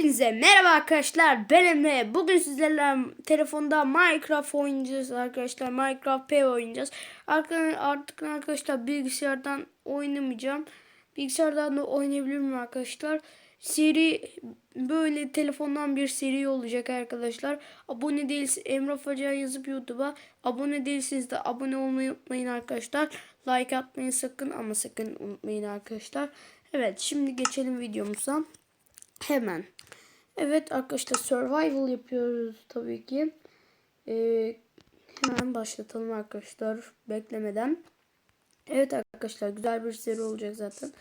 Hepinize merhaba arkadaşlar. Ben Emre. Bugün sizlerle telefonda Minecraft oynayacağız arkadaşlar. Minecraft P oynayacağız. Artık, arkadaşlar bilgisayardan oynamayacağım. Bilgisayardan da oynayabilirim arkadaşlar. Seri böyle telefondan bir seri olacak arkadaşlar. Abone değilseniz Emre Faca yazıp YouTube'a abone değilseniz de abone olmayı unutmayın arkadaşlar. Like atmayı sakın ama sakın unutmayın arkadaşlar. Evet şimdi geçelim videomuza. Hemen. Evet arkadaşlar survival yapıyoruz tabii ki. Ee, hemen başlatalım arkadaşlar beklemeden. Evet arkadaşlar güzel bir seri olacak zaten.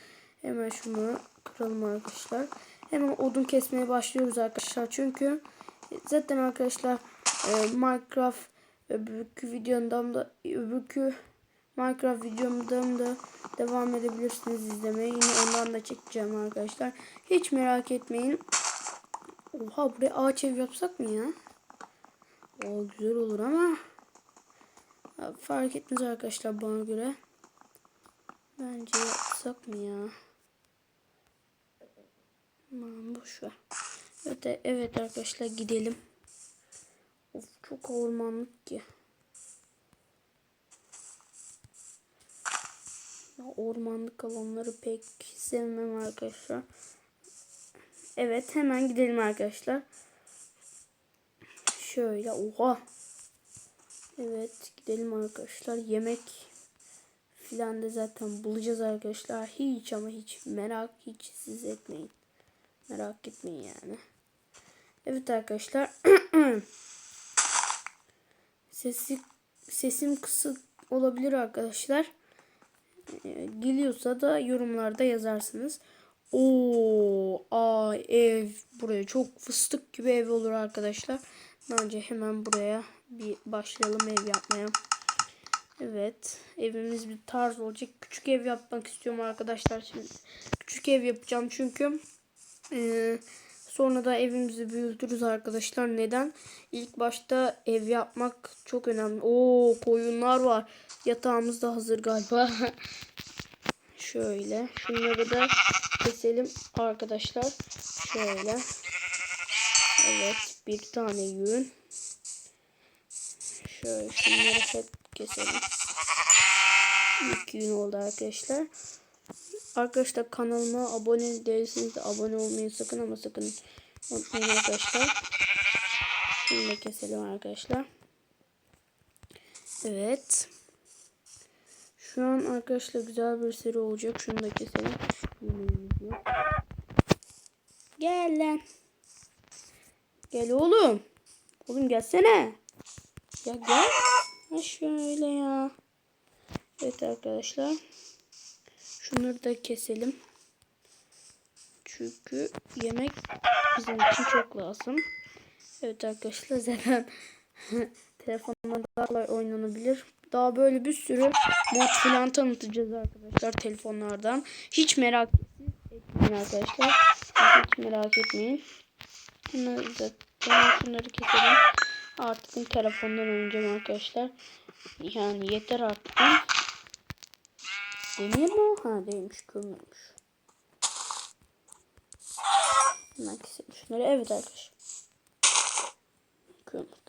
Hemen şunu kıralım arkadaşlar. Hemen odun kesmeye başlıyoruz arkadaşlar. Çünkü zaten arkadaşlar e, Minecraft öbürkü videomdan da öbürkü Minecraft videomdan da devam edebilirsiniz izlemeye. Yine ondan da çekeceğim arkadaşlar. Hiç merak etmeyin. Oha buraya ağaç ev yapsak mı ya? O güzel olur ama ya, fark etmez arkadaşlar bana göre. Bence yapsak mı ya? Aman boş ver. Evet, evet arkadaşlar gidelim. Of çok ormanlık ki. Ormanlık alanları pek sevmem arkadaşlar. Evet hemen gidelim arkadaşlar. Şöyle oha. Evet gidelim arkadaşlar. Yemek filan da zaten bulacağız arkadaşlar. Hiç ama hiç merak hiç siz etmeyin. Merak etmeyin yani. Evet arkadaşlar. Sesi, sesim kısık olabilir arkadaşlar. Ee, geliyorsa da yorumlarda yazarsınız. Oo, ay ev buraya çok fıstık gibi ev olur arkadaşlar. Bence hemen buraya bir başlayalım ev yapmaya. Evet, evimiz bir tarz olacak. Küçük ev yapmak istiyorum arkadaşlar. Şimdi küçük ev yapacağım çünkü e, sonra da evimizi büyütürüz arkadaşlar. Neden? İlk başta ev yapmak çok önemli. Oo, koyunlar var. Yatağımız da hazır galiba. Şöyle. Şunları da keselim arkadaşlar. Şöyle. Evet. Bir tane yün. Şöyle şunları hep keselim. İlk yün oldu arkadaşlar. Arkadaşlar kanalıma abone değilseniz de abone olmayı sakın ama sakın unutmayın arkadaşlar. Şunu da keselim arkadaşlar. Evet. Şu an arkadaşlar güzel bir seri olacak. Şunu da keselim. Gel lan. Gel oğlum. Oğlum gelsene. Ya gel. Ha şöyle ya. Evet arkadaşlar. Şunları da keselim. Çünkü yemek bizim için çok lazım. Evet arkadaşlar zaten kolay oynanabilir. Daha böyle bir sürü mod filan tanıtacağız arkadaşlar telefonlardan. Hiç merak etmeyin arkadaşlar. Hiç merak etmeyin. Şunları, zaten şunları keselim. Artık telefondan oynayacağım arkadaşlar. Yani yeter artık. Demir mi? Ha değilmiş. Kömürmüş. Hemen keselim şunları. Evet arkadaşlar. Kömür.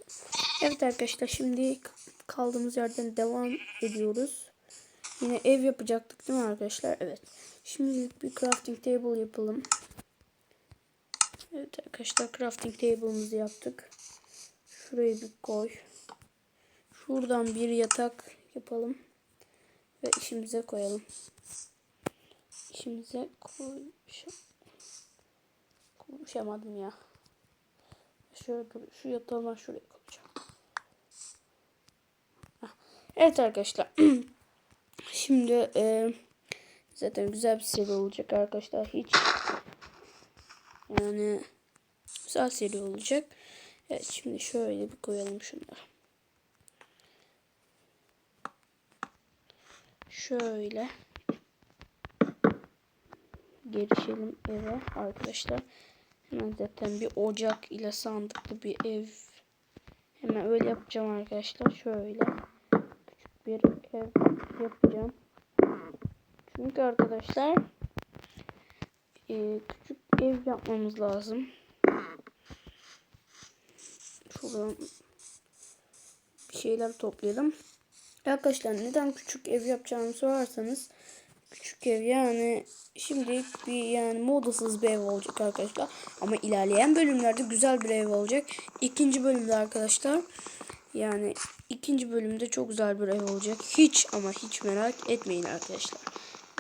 Evet arkadaşlar şimdi kaldığımız yerden devam ediyoruz. Yine ev yapacaktık değil mi arkadaşlar? Evet. Şimdilik bir crafting table yapalım. Evet arkadaşlar crafting table'ımızı yaptık. Şurayı bir koy. Şuradan bir yatak yapalım. Ve işimize koyalım. İşimize koy. Konuşamadım ya. Şöyle dur. Şu yatağı şuraya Evet arkadaşlar. Şimdi e, zaten güzel bir seri olacak arkadaşlar. Hiç yani güzel seri olacak. Evet şimdi şöyle bir koyalım şunları. Şöyle girişelim eve arkadaşlar. Hemen zaten bir ocak ile sandıklı bir ev. Hemen öyle yapacağım arkadaşlar. Şöyle bir ev yapacağım. Çünkü arkadaşlar e, küçük ev yapmamız lazım. Şuradan bir şeyler toplayalım. Arkadaşlar neden küçük ev yapacağımı sorarsanız küçük ev yani şimdilik bir yani modasız bir ev olacak arkadaşlar. Ama ilerleyen bölümlerde güzel bir ev olacak. İkinci bölümde arkadaşlar yani ikinci bölümde çok güzel bir ev olacak. Hiç ama hiç merak etmeyin arkadaşlar.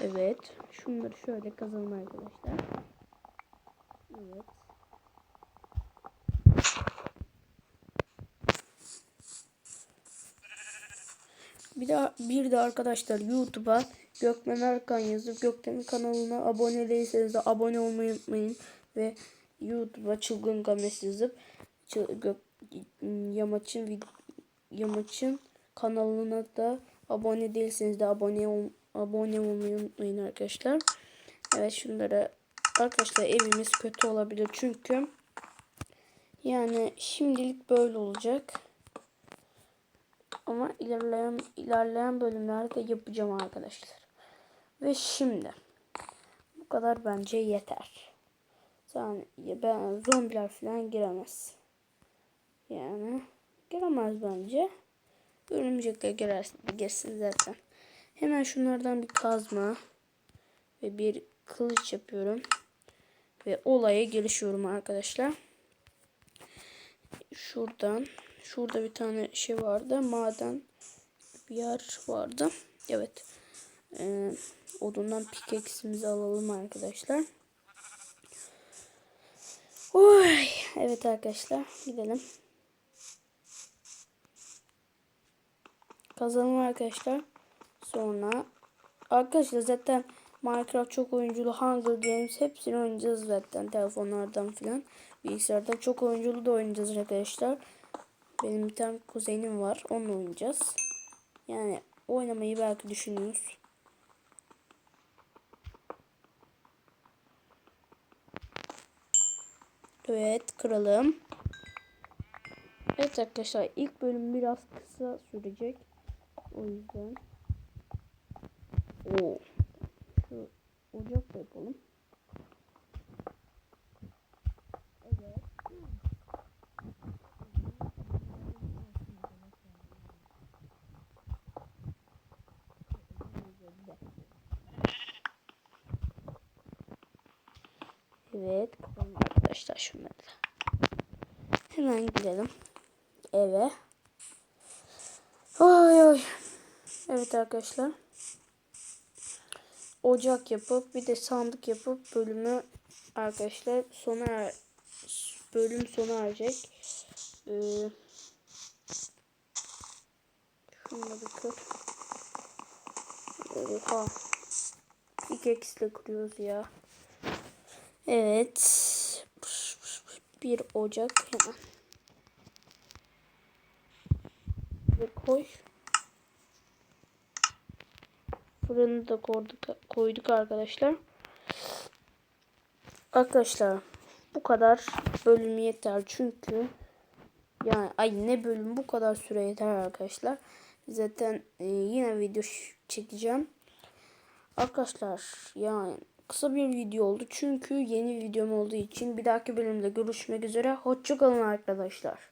Evet. Şunları şöyle kazalım arkadaşlar. Evet. Bir de bir de arkadaşlar YouTube'a Gökmen Erkan yazıp Gökmen'in kanalına abone değilseniz de abone olmayı unutmayın ve YouTube'a Çılgın Games yazıp Çıl- Gök Yamaç'ın vid- Yamaç'ın kanalına da abone değilseniz de abone ol abone olmayı unutmayın arkadaşlar. Evet şunlara arkadaşlar evimiz kötü olabilir çünkü yani şimdilik böyle olacak. Ama ilerleyen ilerleyen bölümlerde yapacağım arkadaşlar. Ve şimdi bu kadar bence yeter. Yani ben zombiler falan giremez. Yani giremez bence. Örümcekler girersin, girsin zaten. Hemen şunlardan bir kazma ve bir kılıç yapıyorum. Ve olaya girişiyorum arkadaşlar. Şuradan Şurada bir tane şey vardı. Maden bir yer vardı. Evet. Ee, odundan pickaxe'imizi alalım arkadaşlar. Oy. Evet arkadaşlar. Gidelim. Kazanım arkadaşlar. Sonra arkadaşlar zaten Minecraft çok oyunculu Hunger Games hepsini oynayacağız zaten telefonlardan filan. Bilgisayardan çok oyunculu da oynayacağız arkadaşlar. Benim bir tane kuzenim var. Onunla oynayacağız. Yani oynamayı belki düşünüyoruz. Evet kıralım. Evet arkadaşlar ilk bölüm biraz kısa sürecek. O yüzden. Oo. Şu ocak da yapalım. Evet. Evet. Arkadaşlar şunları da. Hemen gidelim. Eve. Oy oy. Evet arkadaşlar. Ocak yapıp bir de sandık yapıp bölümü arkadaşlar sona er, bölüm sona erecek. Ee, şunu bir. Oha. İki eksile kırıyoruz ya. Evet. Bir ocak hemen. Koy. Fırını da koyduk, koyduk arkadaşlar. Arkadaşlar bu kadar bölüm yeter çünkü yani ay ne bölüm bu kadar süre yeter arkadaşlar. Zaten e, yine video çekeceğim. Arkadaşlar yani kısa bir video oldu çünkü yeni videom olduğu için bir dahaki bölümde görüşmek üzere. Hoşçakalın arkadaşlar.